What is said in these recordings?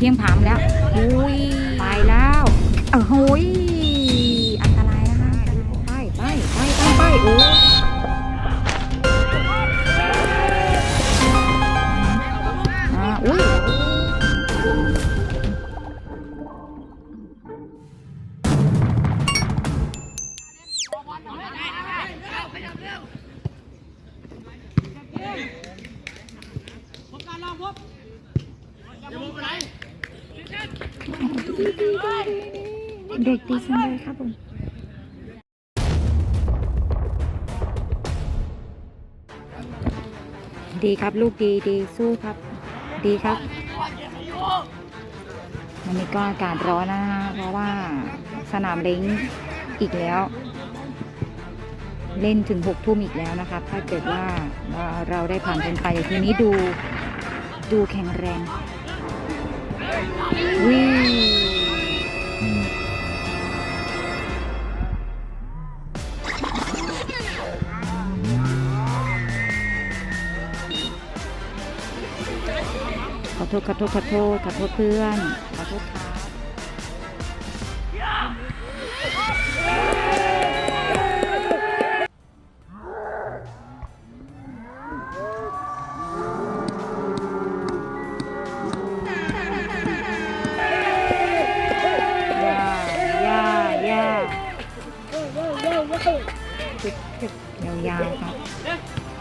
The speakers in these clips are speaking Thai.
พียงผามแล้วอุ้ยไปแล้วเออโหยอันตรายนะคะไปไปไปไปไปโอ้อ่าอุ้ย เด็กดีจังเลยครับผมดีครับลูกดีดีสู้ครับ ดีครับวันนี้ก็อากาศร้อนนะฮะเพราะว่าสนามเล้งอีกแล้ว เล่นถึงหกทุ่มอีกแล้วนะครับ ถ้าเกิดว่าเราได้ผ่านกันไปทีนี้ดูดูแข็งแรงวิ่ โทษขอโทษขอโทษขอโทษเพื่อนขอโทษครับยาย่าย่าตึกๆยาวๆครับ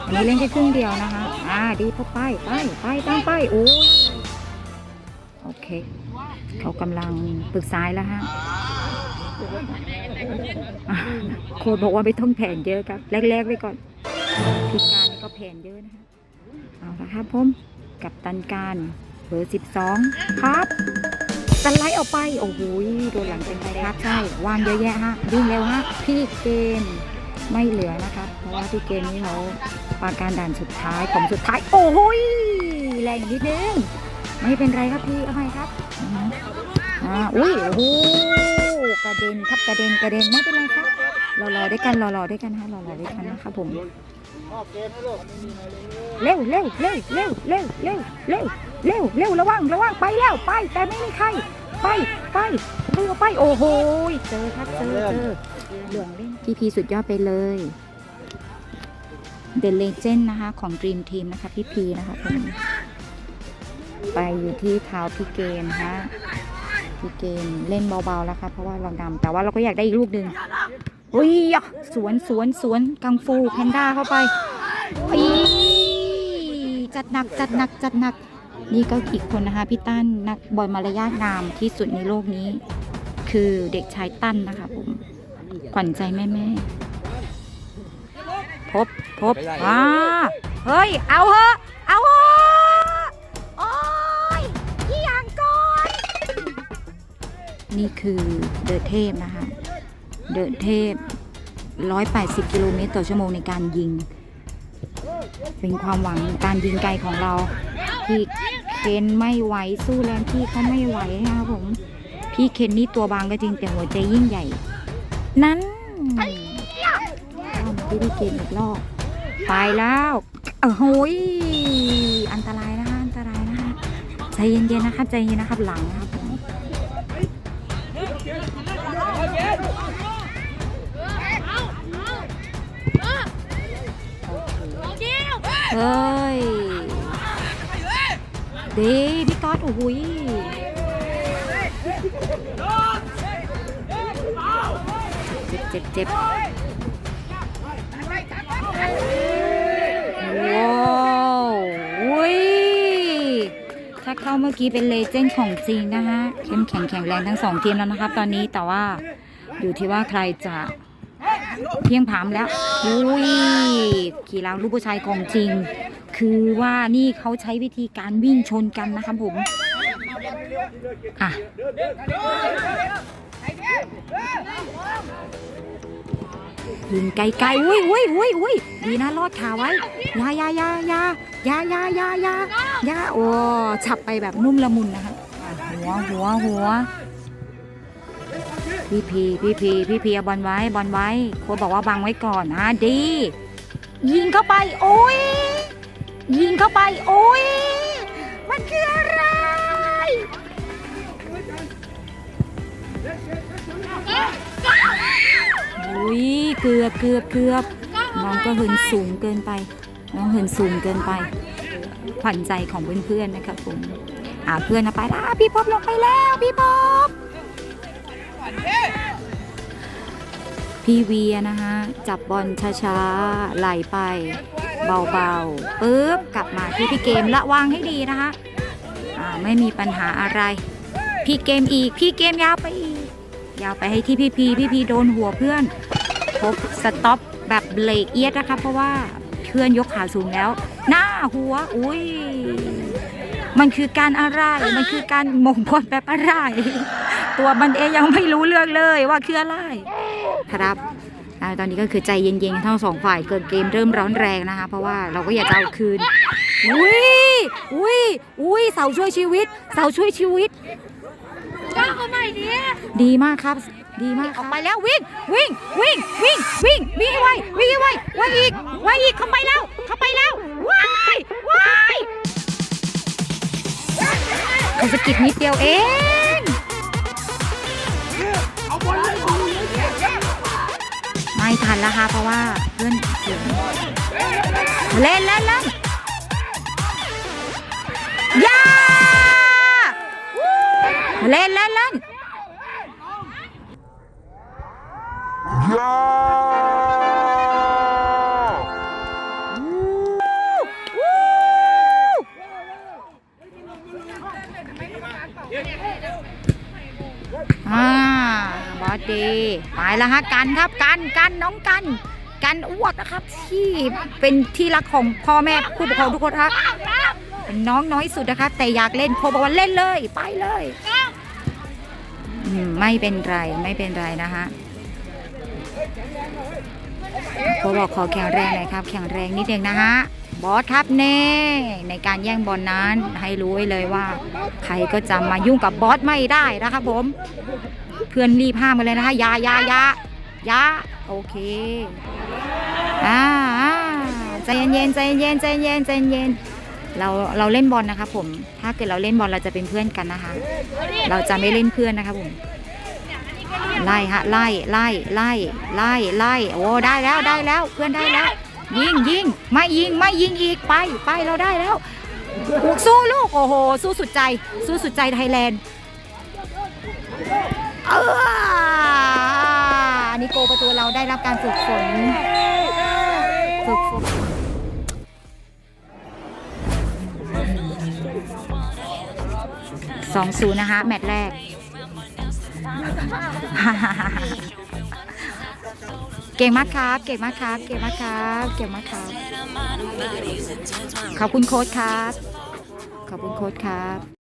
อันนี้เล่นแค่ครึ่งเดียวนะคะ อ่า ดีพอไป ไป ไปตั้งไป โอ้ยโอ เคเขากำลังปรึกษาแล้วฮะอะโค้ดบอกว่าไม่ต้องแผนเยอะครับแรกๆไว้ก่อนพิการนี่ก็แผนเยอะนะคะเอาละครับผมกับตันการเบอร์สิบสองครับสไลด์ออกไป โอ้โหโดนหลังเป็นไปครับใช่ วางเยอะแยะฮะวิ่งเร็วฮะพี่เกณฑ์ไม่เหลือนะครับเพราะว่าพี่เกณฑ์นี่เขาปาการด่านสุดท้ายของสุดท้าย โอ้โหแรงนิดนึง ไม่เป็นไรครับพี่เอาไปครับอ่าอุ้ยโอ้โหกระเด็นครับกระเด็นกระเด็นไม่เป็นไรครับรอรอด้วยกันรอรอด้วยกันฮะรอรอด้วยกันนะครับผมเร็วเร็วเร็วเร็วเร็วเร็วเร็วเร็วเร็วระวังระวังไปแล้วไป แต่ไม่มีใคร ไปไปเร็วไปโอ้โหเจอครับเจอเจอเหลืองเล่นพีพีสุดยอดไปเลยเด e เลเจนนะคะของ Dream Team นะคะพี่พีนะคะผม ไปอยู่ที่เท้าพี่เกณฑ์ฮะพี่เกณฑ์เล่นเบาๆแล้วครับเพราะว่าเรานำแต่ว่าเราก็อยากได้อีกลูกหนึ่งอุ้ยอะสวนสวนสวนกังฟูแพนด้าเข้าไปอีจัดหนักจัดหนักจัดหนักนี่ก็อีกคนนะคะพี่ตั้นนักบอลมารยาทงามที่สุดในโลกนี้ คือเด็กชายตั้นนะคะผมขวัญใจแม่ๆพบพบอ่าเฮ้ย เอาเหอะเอาเหอะ นี่คือเดอะเทพนะคะ เดอะเทพ 180 กิโลเมตรต่อชั่วโมงในการยิง เป็นความหวังการยิงไกลของเรา พี่เคนไม่ไหวสู้แรงพี่เขาไม่ไหวนะคะผม พี่เคนนี่ตัวบางก็จริงแต่หัวใจยิ่งใหญ่ นั้นรอบที่พี่เคนอีกรอบไปแล้วเออโหยอันตรายนะคะอันตรายนะคะใจเย็นๆนะครับใจเย็นนะครับหลังนะครับ เฮ้ยดีพี่ก๊อตโอ้โหเจ็บเจ็บเจ็บว้าวอุ้ยถ้าเข้าเมื่อกี้เป็นเลเจนด์ของจริงนะคะเข้มแข็งแข็งแรงทั้งสองทีมแล้วนะครับตอนนี้แต่ว่าอยู่ที่ว่าใครจะ เพียงผามแล้วอุ้ยขี่ล้างลูกผู้ชายของจริง คือว่านี่เขาใช้วิธีการวิ่งชนกันนะครับผมอะยิงไกลๆอุ้ยอุ้ยอุ้ยอุ้ยดีนะรอดขาไว้ยายายายายายายายายาโอ้ฉับไปแบบนุ่มละมุนนะคะหัวหัวหัว พี่พีพี่พีพี่พีเอาบอลไว้บอลไว้โค้บอกว่าบังไว้ก่อนอะดี ยิงเข้าไปโอ้ยยิงเข้าไปโอ้ยมันคืออะไรอุ้ยเกือบเกือบเกือบน้องก็หินสูงเกินไป น้องหินสูงเกินไปขวัญใจของเพื่อนๆนะคะผมอ่าเพื่อนนะไปละพี่พบลงไปแล้วพี่พบ พี่เวียนะฮะจับบอลช้าๆ ไหลไป เบาๆปึ๊บกลับมาที่พี่เกมระวังให้ดีนะคะไม่มีปัญหาอะไร พี่เกมอีก พี่เกมยาวไปอีก ยาวไปให้ที่พี่พีพี่พีโดนหัวเพื่อนพบสต็อปแบบเบรกเอียดนะคะเพราะว่าเพื่อนยกขาสูงแล้ว หน้าหัว อุ้ยมันคือการอะไร มันคือการหมงบอลแบบอะไร ตัวมันเองยังไม่รู้เรื่องเลยว่าคืออะไรครับอตอนนี้ก็คือใจเย็นๆทั้งสองฝ่ายเกิดเกมเริ่มร้อนแรงนะคะ เพราะว่าเราก็อยากจะเอาคืนอุ้ยอุ้ยอุ้ยเสาช่วยชีวิต เสาช่วยชีวิตก้าเข้ามาดิดีมากครับ ดีมากออกไปแล้ววิ่งวิ่งวิ่งวิ่งวิ่งวิ่งไววิ่งให้ไวไวอีกไวอีกเข้าไปแล้วเข้าไปแล้วว้ายว้ายเขาสะกิดนิดเดียวเอง นแล้วค่ะเพราะว่าเพื่อนถึงเล่นเล่นเล่นยาเล่นเล่นเล่นย่า อสดีไปแล้วฮะกันครับกันกันน้องกันกันอ้วกนะครับ ที่เป็นที่รักของพ่อแม่ผู้ปกครองทุกคนครับเป็นน้องน้อยสุดนะครับ แต่อยากเล่นโคบอกว่าเล่นเลย ไปเลยไม่เป็นไรไม่เป็นไรนะฮะโคบอกขอแข็งแรงหน่อยครับ แข็งแรงนิดนึงนะฮะบอสครับเน่ในการแย่งบอลนั้นให้รู้ไว้เลยว่า ใครก็จะมายุ่งกับบอสไม่ได้นะครับผม เพื่อนรีบห้ามมาเลยนะคะยายายายาโอเคอ่าอ่าใจเย็นๆใจเย็นๆใจเย็นๆใจเย็นเราเราเล่นบอลนะคะ ผม ถ้าเกิดเราเล่นบอลเราจะเป็นเพื่อนกันนะคะ เราจะไม่เล่นเพื่อนนะคะผมไล่ฮะไล่ไล่ไล่ไล่ไล่โอ้ได้แล้วได้แล้ว เพื่อนได้แล้ว ยิงยิงไม่ยิงไม่ยิงอีกไปไปเราได้แล้ว สู้ลูกโอ้โห สู้สุดใจ สู้สุดใจไทยแลนด์ เอออันนี้โกประตูเราได้รับการฝึกฝนฝึกฝนสองศูนย์นะคะ แมตช์แรก เก่งมากครับ เก่งมากครับ เก่งมากครับ เก่งมากครับ ขอบคุณโค้ชครับ ขอบคุณโค้ชครับ